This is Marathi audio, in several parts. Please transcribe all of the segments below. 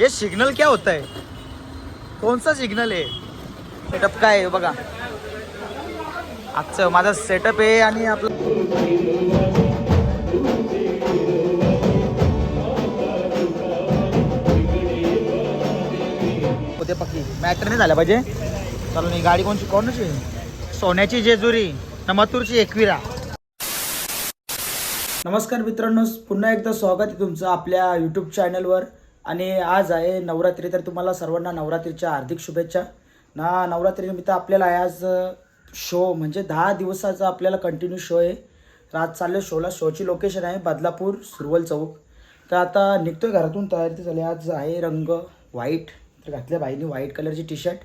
ये सिग्नल क्या होता है? कौन सा सिग्नल आहे सेटअप काय आहे? बघा. आजचं माझा सेटअप आहे आणि आपलं होते पक्की. मॅटर नाही झाला पाहिजे? चला नाही गाडी कोणची? कोणाची? सोन्याची जेजुरी न मथुरची एकविरा. नमस्कार मित्रांनो पुन्हा एकदा स्वागत आहे तुमचं आपल्या यूट्यूब चॅनलवर आणि आज आहे नवरात्री तर तुम्हाला सर्वांना नवरात्रीच्या हार्दिक शुभेच्छा. ना नवरात्रीनिमित्त आपल्याला आज शो म्हणजे दहा दिवसाचा आपल्याला कंटिन्यू शो आहे. तर आज चाललं शोला शोची लोकेशन आहे बदलापूर सुरवल चौक. तर आता निघतोय घरातून तयारी झाली. आज आहे रंग व्हाईट तर घातल्या बाईने व्हाईट कलरची टी शर्ट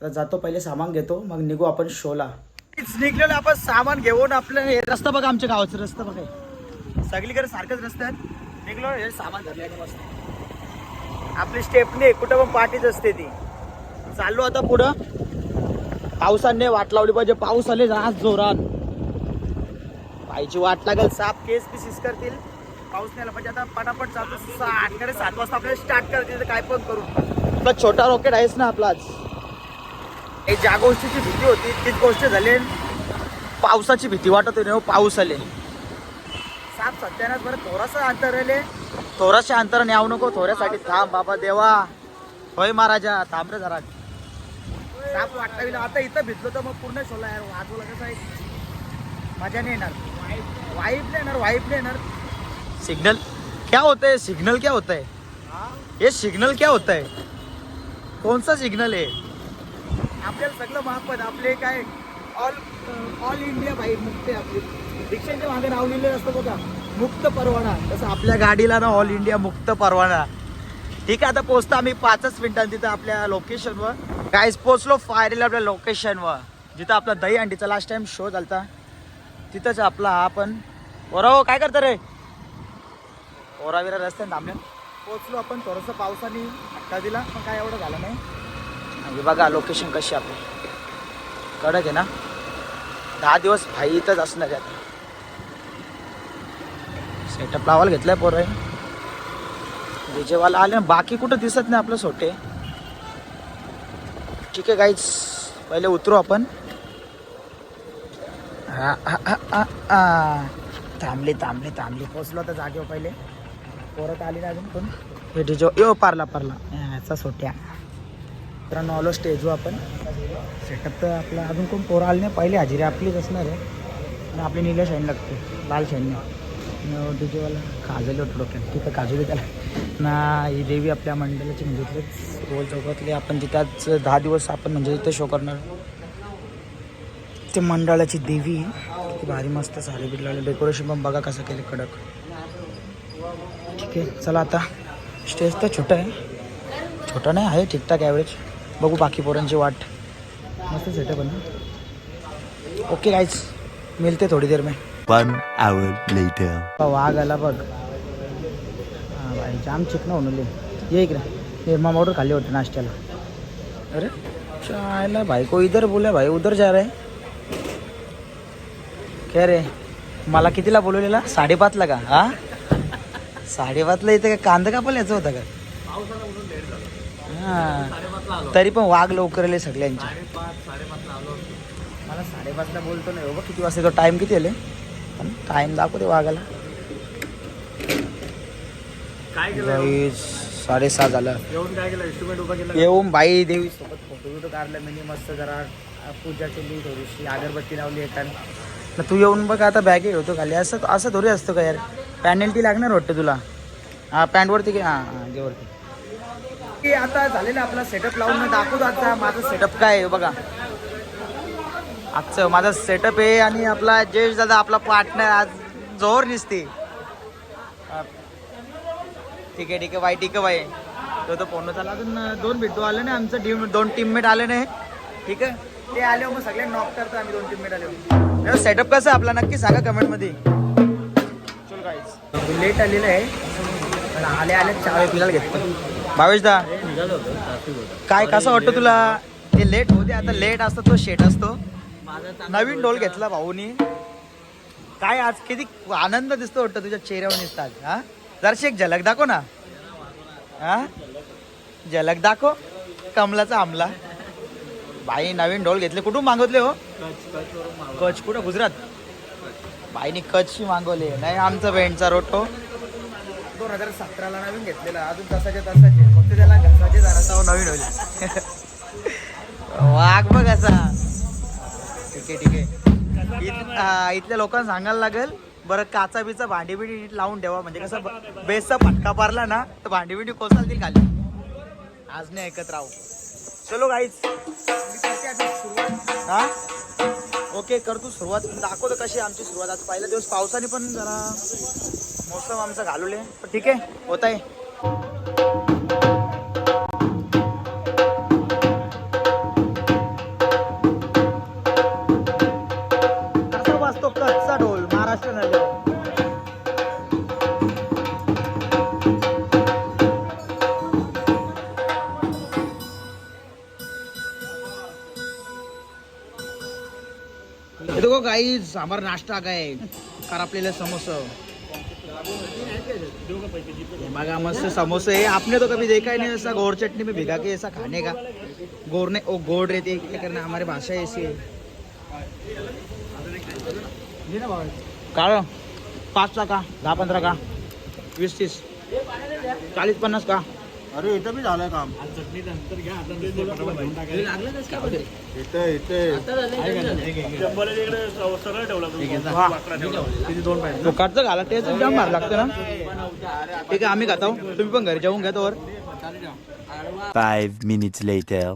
तर जातो पहिले सामान घेतो मग निघू आपण शोला निघलेलो आपण सामान घेऊन आपलं हे रस्ता बघा आमच्या गावाचा रस्ता बघा सगळीकडे सारखंच रस्त्यात निघलो हे सामान धरले मस्त आपली स्टेपने कुठं पण पाठीच असते ती. चाललो आता पुढं. पावसाने वाट लावली पाहिजे. पाऊस आले आज जोरात. पायची वाट लागेल. साप केस पिसीस करतील. पाऊस नाही पाहिजे. आता पटापट जातो आठकडे आठ सात वाजता आपल्याला स्टार्ट करतील. तर काय पण करू. आपला छोटा रॉकेट आहेस ना आपला हे ज्या गोष्टीची भीती होती तीच गोष्ट झाली. पावसाची भीती वाटत होती हो पाऊस आले. साप सत्यानाच बरं थोडासा अंतर आले थोराशा अंतराने यावं नको थोड्यासाठी थांब बाबा देवा. होय महाराजा थांब रे जरा. साप वाटला गेला आता इथं भिजलो तर मग पूर्ण शोला यार वाजवला कसं आहे? मजा नाही येणार. वाईफ नाही येणार वाईफ नाही येणार. सिग्नल क्या होता है सिग्नल क्या होता है? ये सिग्नल क्या होता है कौन सा सिग्नल है? आपल्याला सगळं महाग पण आपले काय ऑल ऑल इंडिया बाई मुक्त आहे आपली. रिक्षाच्या मागे नाव लिहिलेलं असतं बघा. मुक्त परवाना तसं आपल्या गाडीला ना ऑल इंडिया मुक्त परवाना. ठीक आहे आता पोहोचतो आम्ही पाचच मिनिटांनी तिथं आपल्या लोकेशनवर गायस पोचलो फायरला आपल्या लोकेशनवर जिथं आपला दही अंडीचा लास्ट टाइम शो झालता. तिथंच आपला हा पण. हो, काय करतं रे? ओराविरा रस्त्याने थांबले. पोचलो आपण थोडंसं पावसाने हट्टा दिला पण काय एवढं झालं नाही. आणि बघा लोकेशन कशी आपली. कडक आहे ना? दहा दिवस भाई इथंच असणार आहे आता. सेटअप लावायला घेतलाय पोरं. डीजेवाला आले बाकी कुठं दिसत नाही आपलं सोटे. ठीक आहे काहीच पहिले उतरू आपण. हा, थांबली थांबली थांबले थांबले थांबले. पोचलो तर जागेवर पहिले. पोरं तर आली ना अजून पण. हे डीजे यो पारला पारला. ह्याचा सोट्या. तर नॉलो स्टेजवर आपण. सेटअप तर आपला अजून कोण पोरं आले नाही. पहिले हजेरी आपलीच असणार आहे. आणि आपली नीला शाईन लागते. लाल शाईन डीजेवाला काजल होतं डोक्यात. तिथं काजू त्याला ना ही देवी आपल्या मंडळाची म्हणजे इथलेच गोल चौकातले. आपण तिथं दहा दिवस आपण म्हणजे तिथे शो करणार ते मंडळाची देवी. किती भारी मस्त साडी बीड लावली डेकोरेशन पण बघा कसं केलं कडक. ठीक आहे चला आता. स्टेज तर छोटं आहे. छोटा नाही आहे ठीकठाक ॲव्हरेज बघू बाकी पोरांची वाट. मस्त सेटअप आहे ना. ओके गाईज मिळते थोडी देर मी. One hour later. वाघ आला बघ. हा बाई जाम चिकन होणले ये इकडे. ये मम ऑर्डर खाली होते नाश्त्याला. अरे चायला भाई को इधर बोला भाई उधर जा रहे काय रे? मला कितीला बोलवलेला? साडेपाचला का? हा? साडेपाचला इथे का कांदा कापल याचं होतं का? हा. तरी पण वाघ लवकर आले सगळ्यांचे. मला साडेपाचला बोलतो नाही बाबा किती वाजता तो टाइम किती आले? पण टाइम दाखवते वाघाला. गाईज साडेसहा झालं. येऊन बाई देवी सोबत फोटो बिटो काढला मिनी मस्त जरा पूजा केली थोडीशी अगरबत्ती लावली येताना तू येऊन बघ आता बॅग होतो खाली. असं असं थोडी असतं का यार? पॅनल्टी लागणार वाटतं तुला? हा पॅन्टवरती घे. हां हां की आता झालेलं आपला सेटअप लावून मी दाखवतो आता माझं सेटअप काय आहे बघा. आजचं माझा सेटअप आहे आणि आपला जयेश दादा आपला पार्टनर आज जोर दिसते. ठीक आहे ठीक आहे बाई ठीक आहे बाई. तो तो फोन झाला अजून दोन भेटू आले नाही आमचं टीम दोन टीममेट आले नाही. ठीक आहे? ते आले मग सगळे नॉक करतो आम्ही दोन टीममेट आले सेटअप कसं आपला? नक्की सांगा कमेंटमध्ये चल लेट आलेलं आहे. पण आले आले चहा पिलाला घेतो भावेश दा काय कसं वाटतं तुला? ते लेट होते आता लेट असतो तो शेट असतो. नवीन ढोल घेतला भाऊनी. काय आज किती आनंद दिसतो वाटतं तुझ्या चेहऱ्यावर दिसतात हा? जराशी एक झलक दाखव ना. हा? झलक दाखव. कमलाचा आमला. बाई नवीन ढोल घेतले. कुठून मागवले हो? कच कुठं? गुजरात? बाईनी कचशी मागवले. नाही आमचा बेंडचा रोटो दोन हजार सतराला नवीन घेतलेला. अजून तसाचे तसाचे. फक्त त्याला घसाचे जरा नवीन होईल. वाघ बघ असा. ठीक आहे ठीक आहे. इथ इथल्या लोकांना सांगायला लागेल बरं काचा बिचा भांडी बिंडी नीट लावून ठेवा. म्हणजे कसं ब- बेसचा फटका पारला ना तर भांडी बिंडी कोसाल ती खाली. आज नाही ऐकत राहू. चलो गाईच हा? ओके करतो सुरुवात. दाखवतो कशी आहे आमची सुरुवात. आज पहिला दिवस पावसाने पण जरा मौसम आमचा घालवले. पण ठीक आहे होत आहे गाइस हमारा नाश्ता आ गए आपल्याला समोसा. ये बघा मस्त समोसे. है आपने तो कभी देखा ही नहीं ऐसा गोड़ चटनी में भिगा के ऐसा खाने का. गोड़ ने ओ गोड़ रहती है. करना हमारी भाषा ऐसी है. काळ पाचचा का दहा पंधरा का वीस तीस. चाळीस पन्नास का. अरे इथं बी झालं काम. इथं इथे. फुकाटचं घाला ते जाम मार लागतं ना. ठीक आहे आम्ही खातो. तुम्ही पण घरी जाऊन घ्या तोवर. Five minutes later.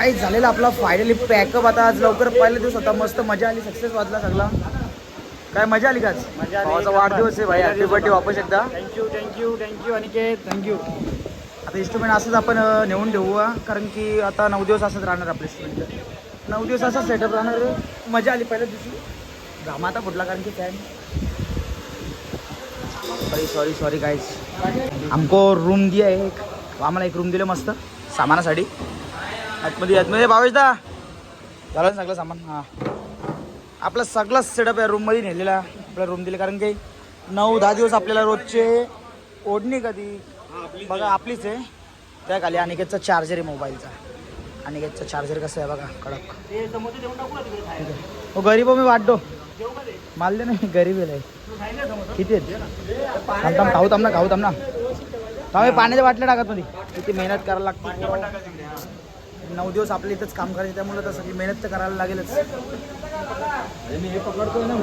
काही झालेला आपला फायनली पॅकअप आता आज लवकर पहिला दिवस होता. मस्त मजा आली सक्सेस वाजला सगळा. काय मजा आली का? भावाचा वाढदिवस आहे भाई. हॅपी बर्थडे वापस एकदा. Thank you thank you thank you Aniket thank you आता इन्स्ट्रुमेंट असंच आपण नेऊन ठेवू. कारण की आता नऊ दिवस असंच राहणार आपले इन्स्ट्रुमेंट नऊ दिवस असंच सेटअप राहणार मजा आली पहिल्या दिवशी. घामा आता फुटला कारण की fan sorry sorry sorry guys आमको रूम दिया आहे एक. आम्हाला एक रूम दिलं मस्त. सामानासाठी. आतमध्ये आतमध्ये भावेशदा. झालं सगळं सामान. हां. आपला सगळा सेटअप या रूममध्ये नेलेला आपल्या रूम दिले. कारण की नऊ दहा दिवस आपल्याला रोजचे ओढणी कधी. बघा आपलीच आहे. त्या खाली अनिकेतचा चार्जर आहे मोबाईलचा अनिकेतचा चार्जर कसं आहे बघा कडक. हो गरीब हो, मी वाटतो माल दे नाही गरीब आहे किती आहेत? थांब थांब खाऊ थांब ना खाऊ थांब ना. पाण्याच्या बाटल्या टाका तुम्ही किती मेहनत करायला लागते. नऊ दिवस आपल्या इथंच काम करायचं त्यामुळे तसं की मेहनत तर करायला लागेलच.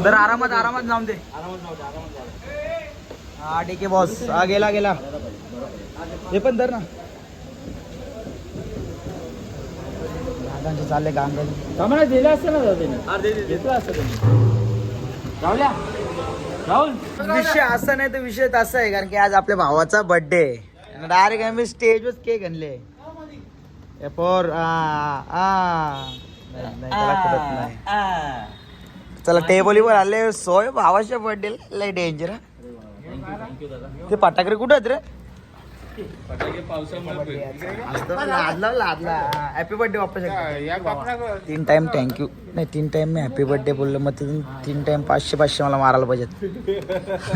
जर आरामात आरामात जाऊन दे. हा ठीक आहे बॉस हा गेला गेला. हे पण धर ना. दादांचे चालले काम आम्हाला दिलं असतं ना घेतलं असतं त्यांनी. राहुल्या राहुल. विषय असा नाही तर विषय तसा आहे कारण की आज आपल्या भावाचा बर्थडे डायरेक्ट आम्ही स्टेजवर केक आणले. ए पोर आ आ. नाही, नाही, त्याला कळत नाही. चला टेबलीवर आले सोय भावाच्या बर्थडे लय डेंजर ते फटाकडे कुठे आहेत रे? लादला लादला. हॅपी बर्थडे वापस तीन टाइम थँक्यू नाही तीन टाइम मी हॅपी बर्थडे बोललो. मग तीन तीन टाइम पाचशे पाचशे मला मारायला पाहिजेत.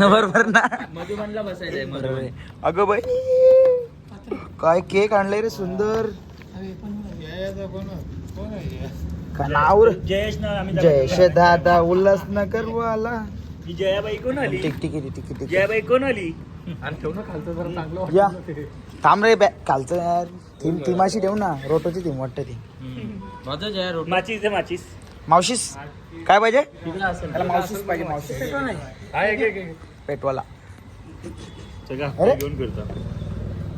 बरोबर ना? बरोबर. आहे. अगं बाई. काय केक आणलाय रे सुंदर. का नाव रे? जयेश ना आम्ही जयश दादा उल्हास नगर वाला. ही जयाबाई कोण आली? Tick tick tick tick tick. Jayabai कोण आली? या. थांब रे बॅ कालचं यार. थीम थीमाशी ठेव ना. रोटोची थीम वाटतं ती. माझं जया माचीस आहे माचीस. मावशीस? काय पाहिजे? तिकडे असेल. त्याला मावशीस पाहिजे मावशीस. पेटवाला. अरे? घेऊन फिरतो.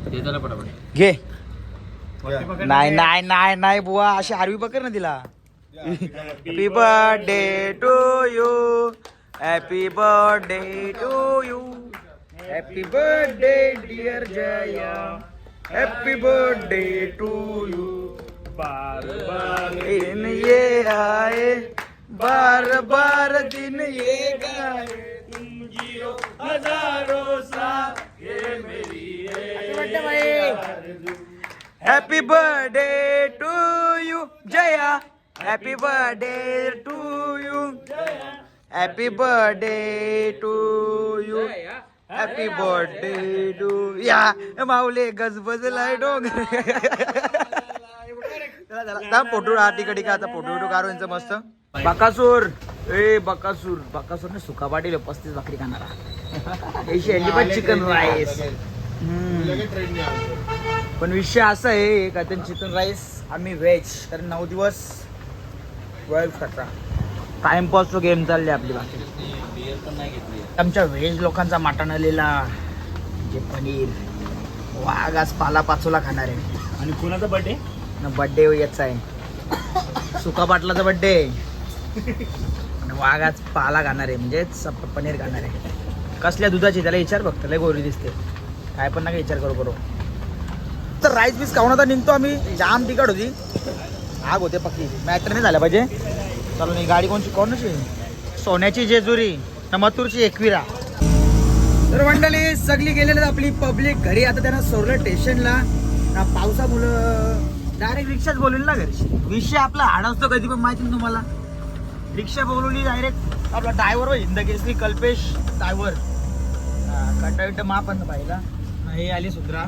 ते त्याला पटापट. घे. नाही नाही नाही नाही बुवा अशी आरवी पकड ना तिला. Happy birthday to you happy birthday to you happy birthday dear Jaya happy birthday to you बार बार दिन ये आए बार बार दिन ये गाए। हजारों साल happy birthday to you Jaya happy birthday to you happy birthday to you happy birthday to या माऊले गजबजलाय डोंगर चला, फोटो हा तिकडे का? आता फोटो बिटो काढू मस्त. बकासूर. ए बकासूर. बकासूर ने सुका पाटील पस्तीस भाकरी खाणारा. ऐशी यांची पण चिकन राईस. पण विषय असा आहे का ते चिकन राईस आम्ही व्हेज कारण नऊ दिवस वेळ कटरा टाइमपास तो गेम चालली आपली बाकी. आमच्या व्हेज लोकांचा मटण आलेला. जे पनीर. वाघ आज पाला पाचोला खाणार आहे. आणि कुणाचा बर्थडे बड्डे याचा आहे. सुका पाटलाचा बड्डे आणि वाघ आज पाला खाणार आहे म्हणजेच पनीर खाणार आहे. कसल्या दुधाची त्याला विचार बघ लय गोरी दिसते. काय पण नका विचार करू बरोबर. तर राईस पीस खाऊन आता निघतो आम्ही. जाम तिकट होती. आग होते पक्की. मॅटर नाही झाल्या पाहिजे. चालू नाही गाडी कोणची? कोणाची सोन्याची जेजुरी न मथुरची एकविरा. तर मंडळी सगळी गेलेली आपली पब्लिक घरी. आता त्यांना सोडलं स्टेशनला पावसामुळं डायरेक्ट रिक्षाच बोलवली ना घरी. विषय आपला हाड कधी पण माहिती नाही तुम्हाला. रिक्षा बोलवली डायरेक्ट आपला ड्रायव्हर हिंदकेसरी कल्पेश ड्रायव्हर कंटा माप पाहिला हे आली सुधरा.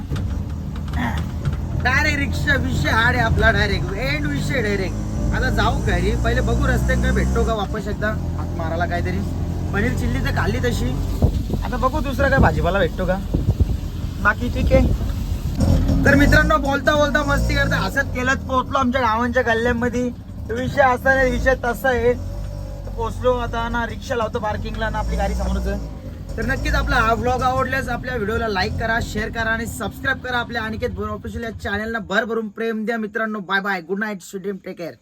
डायरेक्ट रिक्षा विषय हाड आहे आपला डायरेक्ट एंड विषय डायरेक्ट आता जाऊ घरी पहिले बघू रस्ते काय भेटतो का वापस एकदा. हात मारायला काहीतरी. पनीर चिल्ली तर खाल्ली तशी. आता बघू दुसरा काय भाजीपाला भेटतो का? बाकी ठीक आहे. तर मित्रांनो बोलता बोलता मस्ती करता असंच केलंच पोहोचलो आमच्या गावांच्या गल्ल्यांमध्ये. विषय असा नाही विषय तसा आहे. पोहोचलो आता ना रिक्षा लावतो पार्किंगला ना आपली गाडी समोरच. तर नक्कीच आपला हा व्लॉग आवडल्यास आपल्या व्हिडिओला लाईक करा शेअर करा आणि सबस्क्राईब करा आपल्या अनिकेत भोर ऑफिशियल या चॅनलला भरभरून प्रेम द्या मित्रांनो. बाय बाय गुड नाईट स्टुडियम टेक केअर